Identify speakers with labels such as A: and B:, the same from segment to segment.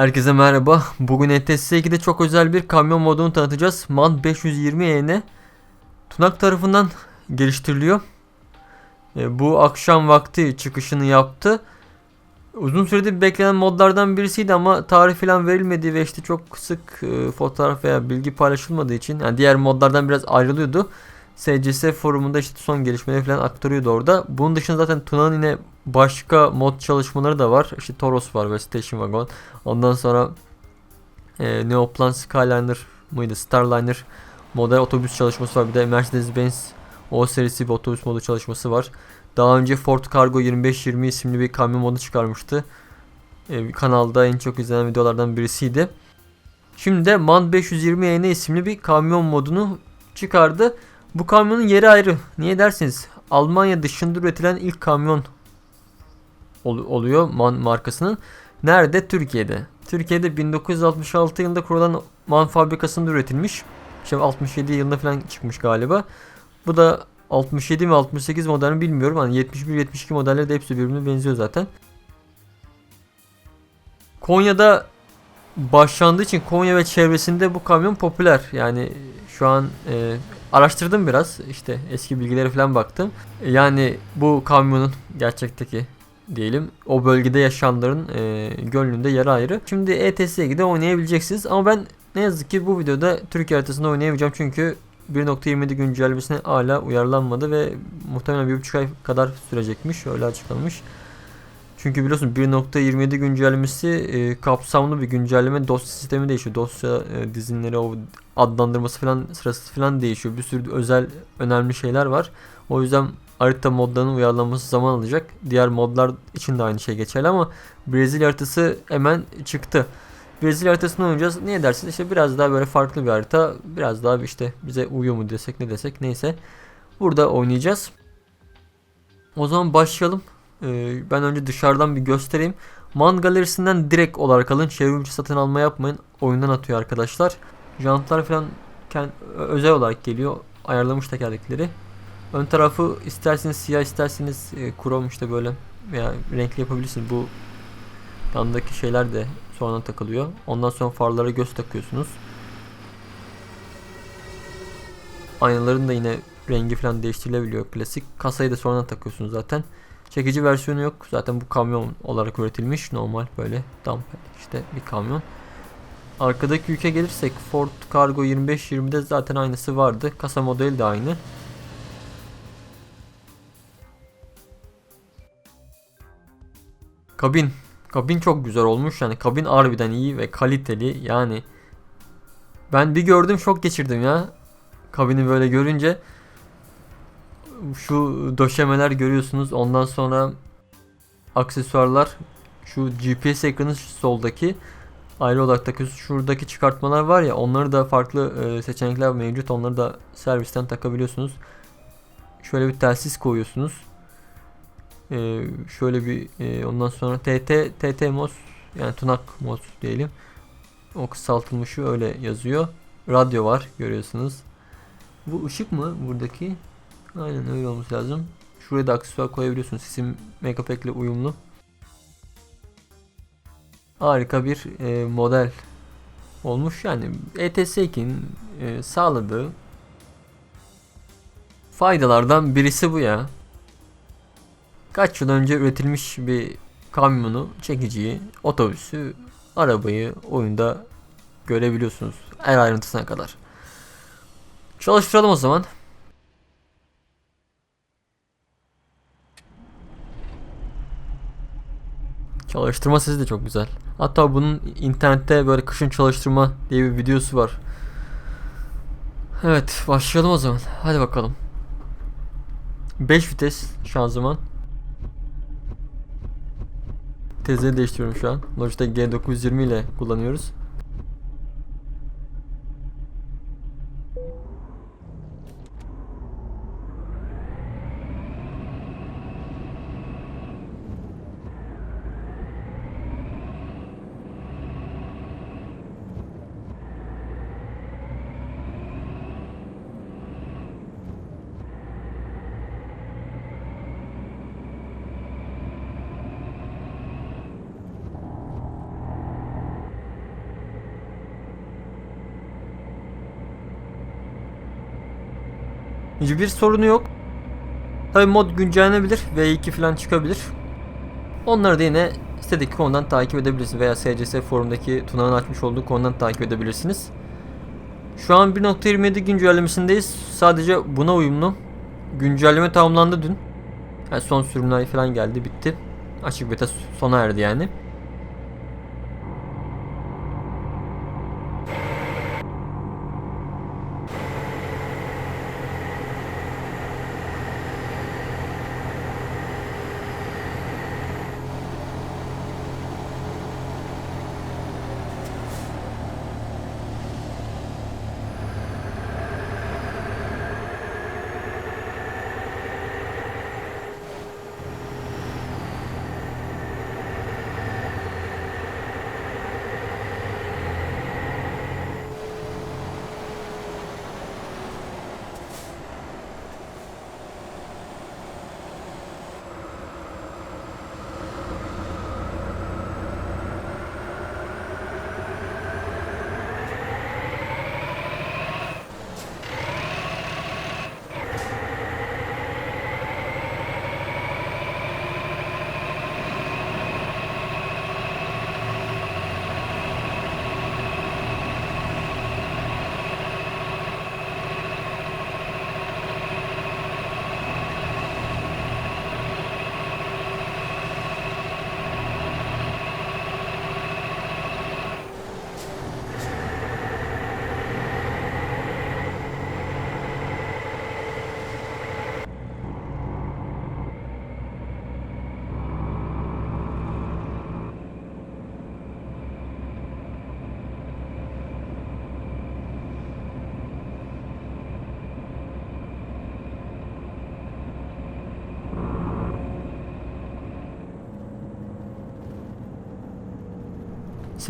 A: Herkese merhaba. Bugün ETS 2'de çok özel bir kamyon modunu tanıtacağız. MAN 520 EN Tunak tarafından geliştiriliyor. E, bu akşam vakti çıkışını yaptı. Uzun süredir beklenen modlardan birisiydi ama tarih falan verilmediği ve işte çok sık e, fotoğraf veya bilgi paylaşılmadığı için yani diğer modlardan biraz ayrılıyordu. SCS forumunda işte son gelişmeleri falan aktarıyordu orada. Bunun dışında zaten Tuna'nın yine başka mod çalışmaları da var. İşte Toros var ve Station Wagon. Ondan sonra e, Neoplan Skyliner mıydı? Starliner model otobüs çalışması var. Bir de Mercedes-Benz O serisi bir otobüs modu çalışması var. Daha önce Ford Cargo 2520 isimli bir kamyon modu çıkarmıştı. E, kanalda en çok izlenen videolardan birisiydi. Şimdi de MAN 520 EN isimli bir kamyon modunu çıkardı. Bu kamyonun yeri ayrı. Niye dersiniz? Almanya dışında üretilen ilk kamyon ol- oluyor MAN markasının. Nerede? Türkiye'de. Türkiye'de 1966 yılında kurulan MAN fabrikasında üretilmiş. İşte 67 yılında falan çıkmış galiba. Bu da 67 mi 68 model mi bilmiyorum. Hani 71-72 modelleri de hepsi birbirine benziyor zaten. Konya'da başlandığı için Konya ve çevresinde bu kamyon popüler. Yani şu an e, araştırdım biraz. İşte eski bilgilere falan baktım. Yani bu kamyonun gerçekteki diyelim o bölgede yaşayanların e, gönlünde yer ayrı. Şimdi ETS'de oynayabileceksiniz ama ben ne yazık ki bu videoda Türkiye haritasında oynayamayacağım çünkü 1.27 güncellemesine hala uyarlanmadı ve muhtemelen bir buçuk ay kadar sürecekmiş. Öyle açıklanmış. Çünkü biliyorsun 1.27 güncellemesi e, kapsamlı bir güncelleme dosya sistemi değişiyor. Dosya e, dizinleri o adlandırması falan sırası falan değişiyor. Bir sürü özel önemli şeyler var. O yüzden harita modlarının uyarlanması zaman alacak. Diğer modlar için de aynı şey geçerli ama Brezilya haritası hemen çıktı. Brezilya haritasını oynayacağız. Niye dersiniz? İşte biraz daha böyle farklı bir harita. Biraz daha işte bize uyuyor mu desek ne desek neyse. Burada oynayacağız. O zaman başlayalım. Ee, ben önce dışarıdan bir göstereyim. Man galerisinden direkt olarak alın. Çevrimiçi satın alma yapmayın. Oyundan atıyor arkadaşlar. Jantlar falan özel olarak geliyor. Ayarlamış tekerlekleri. Ön tarafı isterseniz siyah isterseniz e, krom işte böyle veya renkli yapabilirsiniz. Bu yandaki şeyler de sonradan takılıyor. Ondan sonra farlara göz takıyorsunuz. Aynaların da yine rengi falan değiştirilebiliyor klasik. Kasayı da sonradan takıyorsunuz zaten. Çekici versiyonu yok. Zaten bu kamyon olarak üretilmiş. Normal böyle dump işte bir kamyon. Arkadaki yüke gelirsek Ford Cargo 2520'de zaten aynısı vardı. Kasa modeli de aynı. Kabin. Kabin çok güzel olmuş. Yani kabin harbiden iyi ve kaliteli. Yani ben bir gördüm şok geçirdim ya. Kabini böyle görünce şu döşemeler görüyorsunuz. Ondan sonra aksesuarlar şu GPS ekranı soldaki ayrı olarak takıyorsunuz. Şuradaki çıkartmalar var ya onları da farklı e, seçenekler mevcut. Onları da servisten takabiliyorsunuz. Şöyle bir telsiz koyuyorsunuz. E, şöyle bir e, ondan sonra TT TT MOS yani Tunak MOS diyelim. O kısaltılmışı öyle yazıyor. Radyo var görüyorsunuz. Bu ışık mı buradaki? Aynen öyle olması lazım. Şuraya da aksesuar koyabiliyorsunuz. Sesim Megapack ile uyumlu. Harika bir e, model olmuş. Yani ETS 2'nin e, sağladığı faydalardan birisi bu ya. Kaç yıl önce üretilmiş bir kamyonu, çekiciyi, otobüsü, arabayı oyunda görebiliyorsunuz. Her ayrıntısına kadar. Çalıştıralım o zaman. Çalıştırma sesi de çok güzel. Hatta bunun internette böyle kışın çalıştırma diye bir videosu var. Evet başlayalım o zaman. Hadi bakalım. 5 vites şanzıman. Tezleri değiştiriyorum şu an. Logitech G920 ile kullanıyoruz. Hiçbir sorunu yok. Tabi mod güncellenebilir. V2 falan çıkabilir. Onları da yine sitedeki konudan takip edebilirsiniz. Veya SCS forumdaki Tuna'nın açmış olduğu konudan takip edebilirsiniz. Şu an 1.27 güncellemesindeyiz. Sadece buna uyumlu. Güncelleme tamamlandı dün. Yani son sürümler falan geldi bitti. Açık beta sona erdi yani.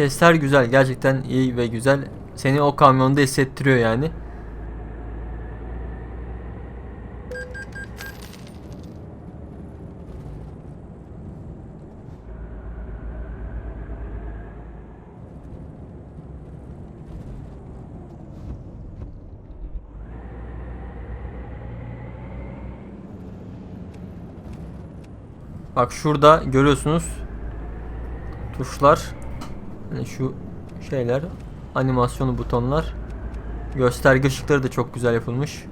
A: Sesler güzel. Gerçekten iyi ve güzel. Seni o kamyonda hissettiriyor yani. Bak şurada görüyorsunuz tuşlar yani şu şeyler animasyonu butonlar gösterge ışıkları da çok güzel yapılmış.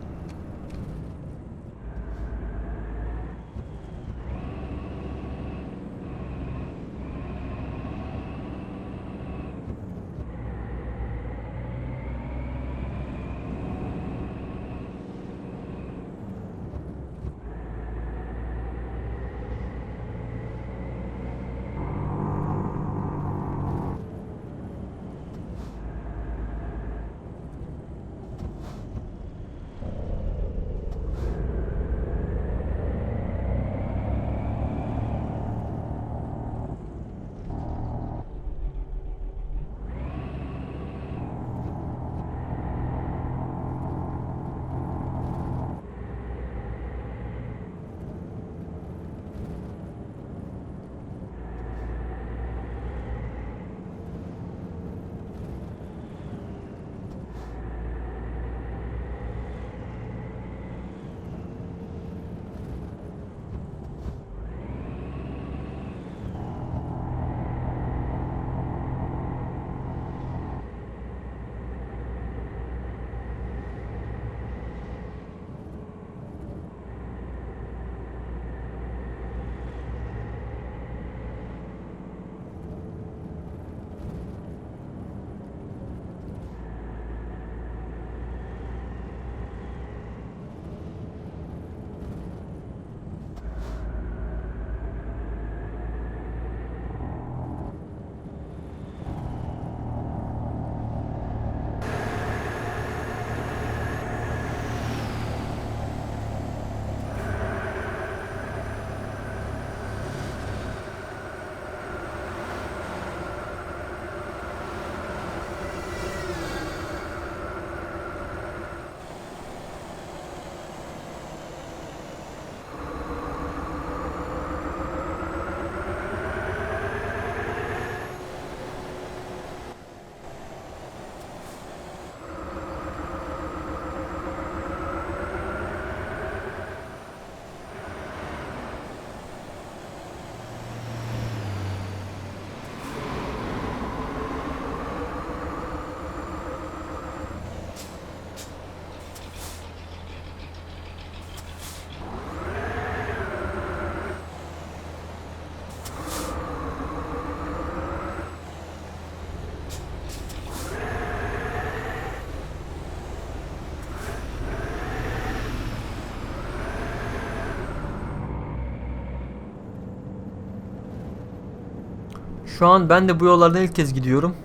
A: Şu an ben de bu yollardan ilk kez gidiyorum.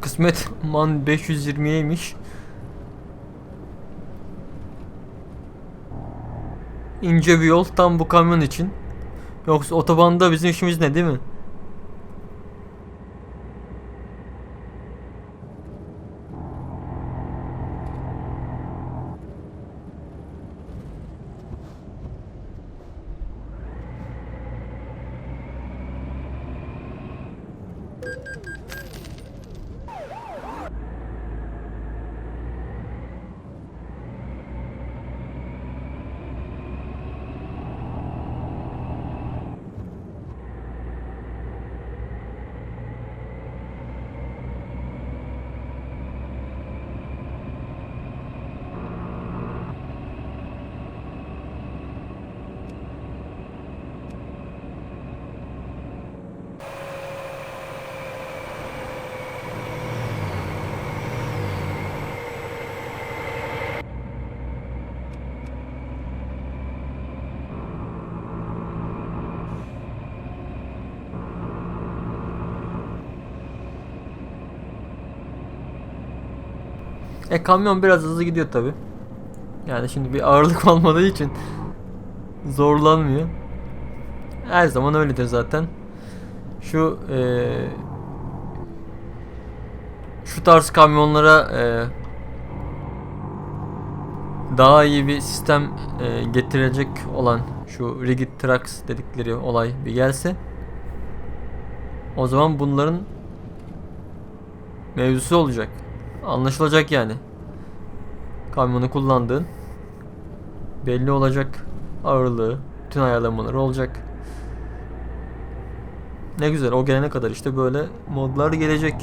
A: Kısmet man 520'ymiş. İnce bir yol tam bu kamyon için. Yoksa otobanda bizim işimiz ne değil mi? E kamyon biraz hızlı gidiyor tabi. Yani şimdi bir ağırlık olmadığı için zorlanmıyor. Her zaman öyledir zaten. Şu eee şu tarz kamyonlara eee daha iyi bir sistem eee, getirecek olan şu rigid trucks dedikleri olay bir gelse o zaman bunların mevzusu olacak. Anlaşılacak yani. Kamyonu kullandığın belli olacak ağırlığı, bütün ayarlamaları olacak. Ne güzel o gelene kadar işte böyle modlar gelecek.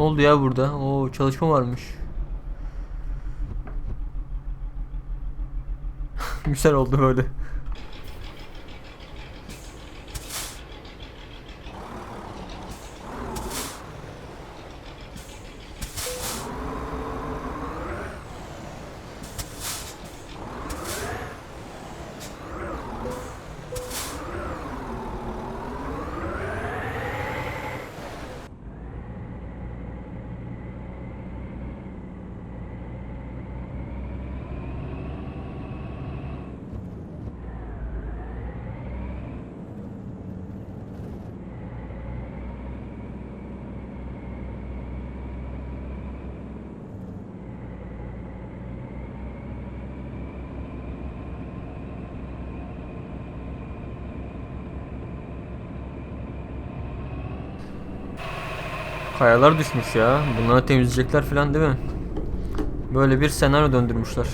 A: Ne oldu ya burada? Oo çalışma varmış. Güzel oldu böyle. Kayalar düşmüş ya. Bunları temizleyecekler falan değil mi? Böyle bir senaryo döndürmüşler.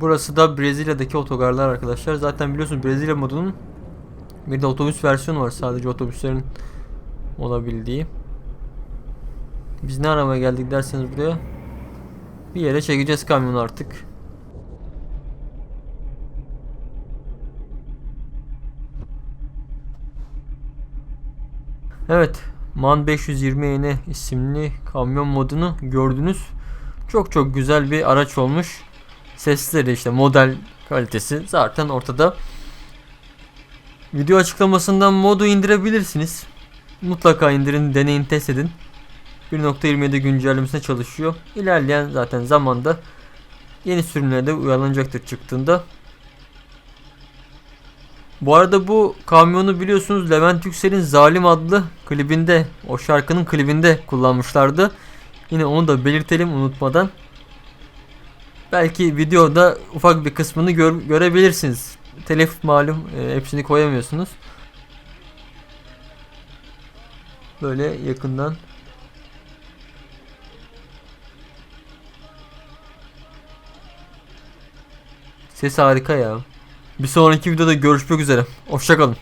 A: Burası da Brezilya'daki otogarlar arkadaşlar. Zaten biliyorsunuz Brezilya modunun bir de otobüs versiyonu var. Sadece otobüslerin olabildiği. Biz ne aramaya geldik derseniz buraya bir yere çekeceğiz kamyonu artık. Evet, MAN 520 EN isimli kamyon modunu gördünüz. Çok çok güzel bir araç olmuş. Sesleri işte model kalitesi zaten ortada. Video açıklamasından modu indirebilirsiniz. Mutlaka indirin, deneyin, test edin. 1.27 güncellemesine çalışıyor. İlerleyen zaten zamanda yeni sürümlere de uyarlanacaktır çıktığında. Bu arada bu kamyonu biliyorsunuz Levent Yüksel'in Zalim adlı klibinde, o şarkının klibinde kullanmışlardı. Yine onu da belirtelim unutmadan. Belki videoda ufak bir kısmını gör- görebilirsiniz. Telif malum e, hepsini koyamıyorsunuz. Böyle yakından Ses harika ya. Bir sonraki videoda görüşmek üzere. Hoşçakalın.